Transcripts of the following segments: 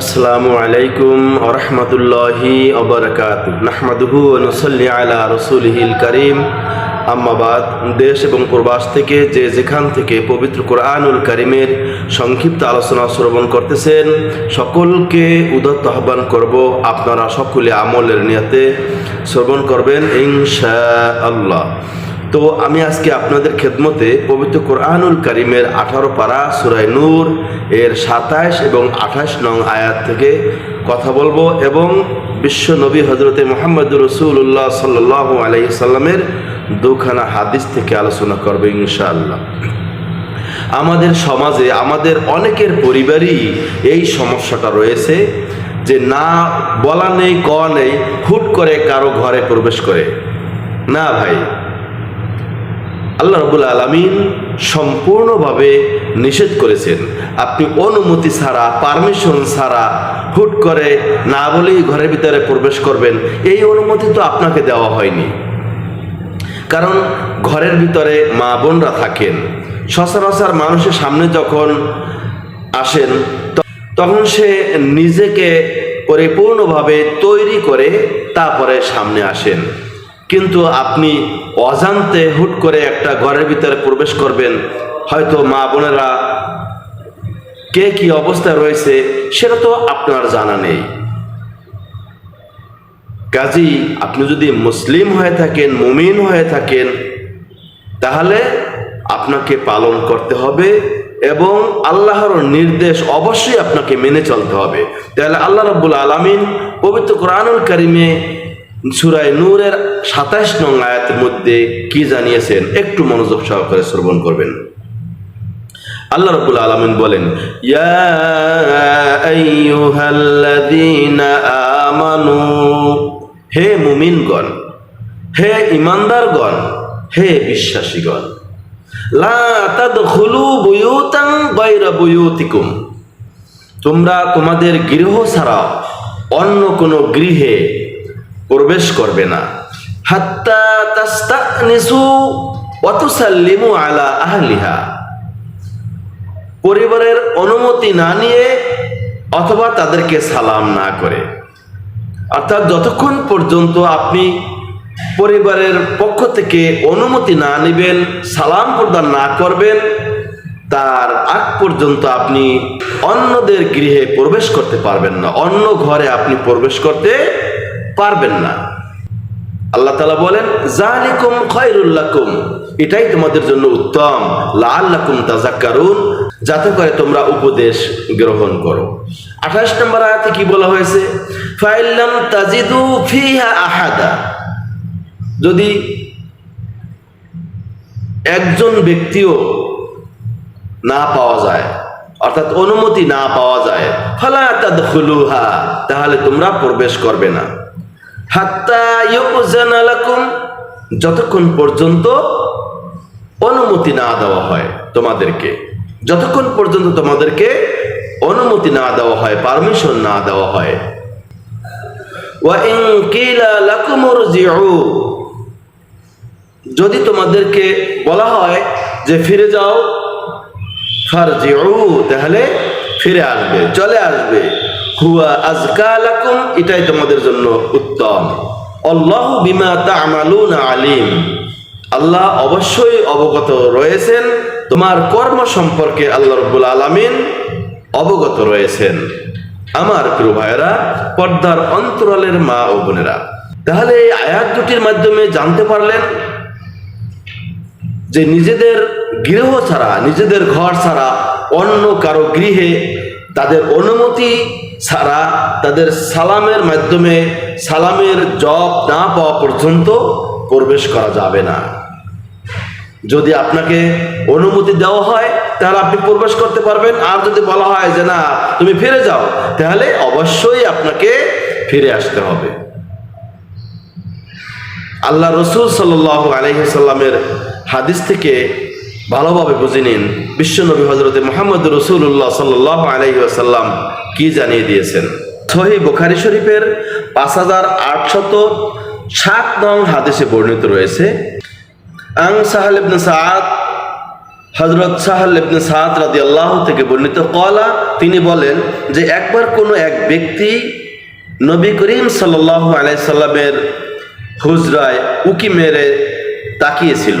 আসসালামু আলাইকুম আরহামতুল্লাহি অবরকাত নাহমাদুহু নসল্লি আলা রসুলহিল করিম। আম্মাবাদ দেশ এবং প্রবাস থেকে যে যেখান থেকে পবিত্র কোরআনুল করিমের সংক্ষিপ্ত আলোচনা শ্রবণ করতেছেন, সকলকে উদত্ত আহ্বান করব আপনারা সকলে আমলের নিয়তে শ্রবণ করবেন ইনশা আল্লাহ তো আমি আজকে আপনাদের খেদমতে পবিত্র কোরআনুল করিমের আঠারো পারা সুরাই নূর এর সাতাশ এবং আঠাশ নং আয়াত থেকে কথা বলব এবং বিশ্ব নবী হজরতে মোহাম্মদ রসুল্লাহ সাল্লাহ আলাইহি সাল্লামের দুখানা হাদিস থেকে আলোচনা করব ইনশাআল্লাহ। আমাদের সমাজে, আমাদের অনেকের পরিবারই এই সমস্যাটা রয়েছে যে না বলা নেই ক নেই, হুট করে কারও ঘরে প্রবেশ করে। না ভাই। আল্লাহ রবুল আলমিন সম্পূর্ণভাবে নিষেধ করেছেন। আপনি অনুমতি ছাড়া পারমিশন ছাড়া হুট করে না বলেই ঘরের ভিতরে প্রবেশ করবেন, এই অনুমতি তো আপনাকে দেওয়া হয়নি। কারণ ঘরের ভিতরে মা বোনরা থাকেন। সচরাচর মানুষের সামনে যখন আসেন তখন সে নিজেকে পরিপূর্ণভাবে তৈরি করে তারপরে সামনে আসেন। কিন্তু আপনি অজান্তে হুট করে একটা ঘরের ভিতরে প্রবেশ করবেন। হয়তো মা বোনেরা, কে কি অবস্থায় রয়েছে সেটা তো আপনার জানা নেই। কাজী, আপনি যদি মুসলিম হয়ে থাকেন, মুমিন হয়ে থাকেন, তাহলে আপনাকে পালন করতে হবে এবং আল্লাহর নির্দেশ অবশ্যই আপনাকে মেনে চলতে হবে। তাহলে আল্লাহ রাব্বুল আলামিন পবিত্র কোরআনুল কারিমে সুরায় নূরের সাতাশ নং আয়াতের মধ্যে কি জানিয়েছেন? একটু মনোযোগ সহকারে শ্রবণ করবেন। আল্লাহ রাব্বুল আলামিন বলেন আমানু, হে মুমিনগণ, হে ইমানদারগণ হে বিশ্বাসীগণ তোমরা তোমাদের গৃহ ছাড়া অন্য কোনো গৃহে প্রবেশ করবে না। হাত্তা তাস্তানিসু ওয়া তুসাল্লিমু আলা আহলিহা। পরিবারের অনুমতি না নিয়ে অথবা তাদেরকে সালাম না করে। অর্থাৎ যতক্ষণ পর্যন্ত আপনি পরিবারের পক্ষ থেকে অনুমতি না নেবেন, সালাম প্রদান না করবেন, তার আগ পর্যন্ত আপনি অন্যদের গৃহে প্রবেশ করতে পারবেন না। অন্য ঘরে আপনি প্রবেশ করতে পারবেন না। আল্লাহ তালা বলেন জালিকুম খয়রুল্লাকুম এটাই তোমাদের জন্য উত্তম। লাল্লাকুম তাজাক্কারুন যাতে করে তোমরা উপদেশ গ্রহণ করো। আঠাশ নম্বর আয়াতে কি বলা হয়েছে? ফাইল্লাম তাজিদু ফিহা আহাদা। যদি একজন ব্যক্তিও না পাওয়া যায়, অর্থাৎ অনুমতি না পাওয়া যায়, ফালা তাদখুলুহা, তাহলে তোমরা প্রবেশ করবে না। যতক্ষণ পর্যন্ত অনুমতি না দেওয়া হয় তোমাদেরকে, যতক্ষণ পর্যন্ত তোমাদেরকে অনুমতি না দেওয়া হয় পারমিশন না দেওয়া হয়। যদি তোমাদেরকে বলা হয় যে ফিরে যাও, ফারজিউ, তাহলে ফিরে আসবে, চলে আসবে। হুয়া আজকা লাকুম এটাই তোমাদের জন্য উত্তম। আল্লাহ বিমা তা'মালুনা আলিম। আল্লাহ অবশ্যই অবগত রয়েছেন, তোমার কর্ম সম্পর্কে আল্লাহ রব্বুল আলামিন অবগত রয়েছেন। আমার প্রিয় ভাইয়েরা, পর্দার অন্তরালের মা ও বোনেরা, তাহলে এই আয়াত দুটির মাধ্যমে জানতে পারলেন যে নিজেদের গৃহ ছাড়া, নিজেদের ঘর ছাড়া অন্য কারও গৃহে তাদের অনুমতি ছাড়া তাদের সালামের মাধ্যমে সালামের জব না পাওয়া পর্যন্ত প্রবেশ করা যাবে না। যদি আপনাকে অনুমতি দেওয়া হয়, তাহলে আপনি প্রবেশ করতে পারবেন। আর যদি বলা হয় যে না, তুমি ফিরে যাও, তাহলে অবশ্যই আপনাকে ফিরে আসতে হবে। আল্লাহ রসুল সাল্লাহ আলহিসাল্লামের হাদিস থেকে ভালোভাবে বুঝে নিন বিশ্বনবী হজরতে মোহাম্মদ রসুল্লাহ সাল্লাহ আলহিসাল্লাম কি জানিয়ে দিয়েছেন? সহি বুখারি শরীফের পাঁচ হাজার আটশত সাত নং হাদিসে বর্ণিত রয়েছে, আং সাহাল ইবনে সাদ হজরত সাহাল ইবনে সাদ রাদি আল্লাহ থেকে বর্ণিত কলা তিনি বলেন যে একবার কোনো এক ব্যক্তি নবী করিম সাল্লাহ আলাইসাল্লামের হুজরায় উকি মেরে তাকিয়েছিল।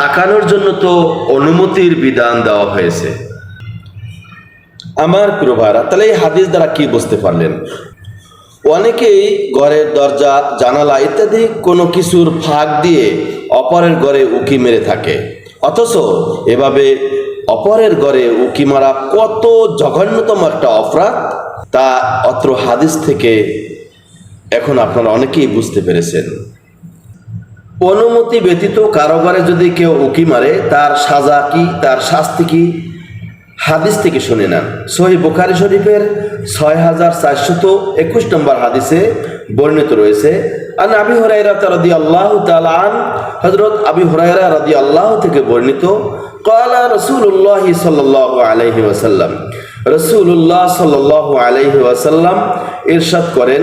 তাকানোর জন্য তো অনুমতির বিধান দেওয়া হয়েছে। আমার প্রিয় ভাইরা, তাহলে এই হাদিস দ্বারা কি বুঝতে পারলেন? অনেকেই ঘরের দরজা, জানালা ইত্যাদি কোনো কিছুর ফাঁক দিয়ে অপরের ঘরে উকি মেরে থাকে। অথচ এভাবে অপরের ঘরে উকি মারা কত জঘন্যতম একটা অপরাধ, তা অত্র হাদিস থেকে এখন আপনারা অনেকেই বুঝতে পেরেছেন। অনুমতি ব্যতীত কারোবারে যদি কেউ উকি মারে, তার সাজা কি, তার শাস্তি কি? হাদিস থেকে শুনে নেন। সহি বুখারি শরীফের ছয় হাজার চারশত একুশ নম্বর হাদিসে বর্ণিত রয়েছে আর আবি হরাইরা রাদি আল্লাহ তালান হজরত আবি হরাইরা রাদি আল্লাহ থেকে বর্ণিত কলা রসুল্লাহ সাল্লাহ আলহি ওয়াসাল্লাম। রসুল্লাহ সাল্লাহ আলহি ওয়াসাল্লাম ইরশাদ করেন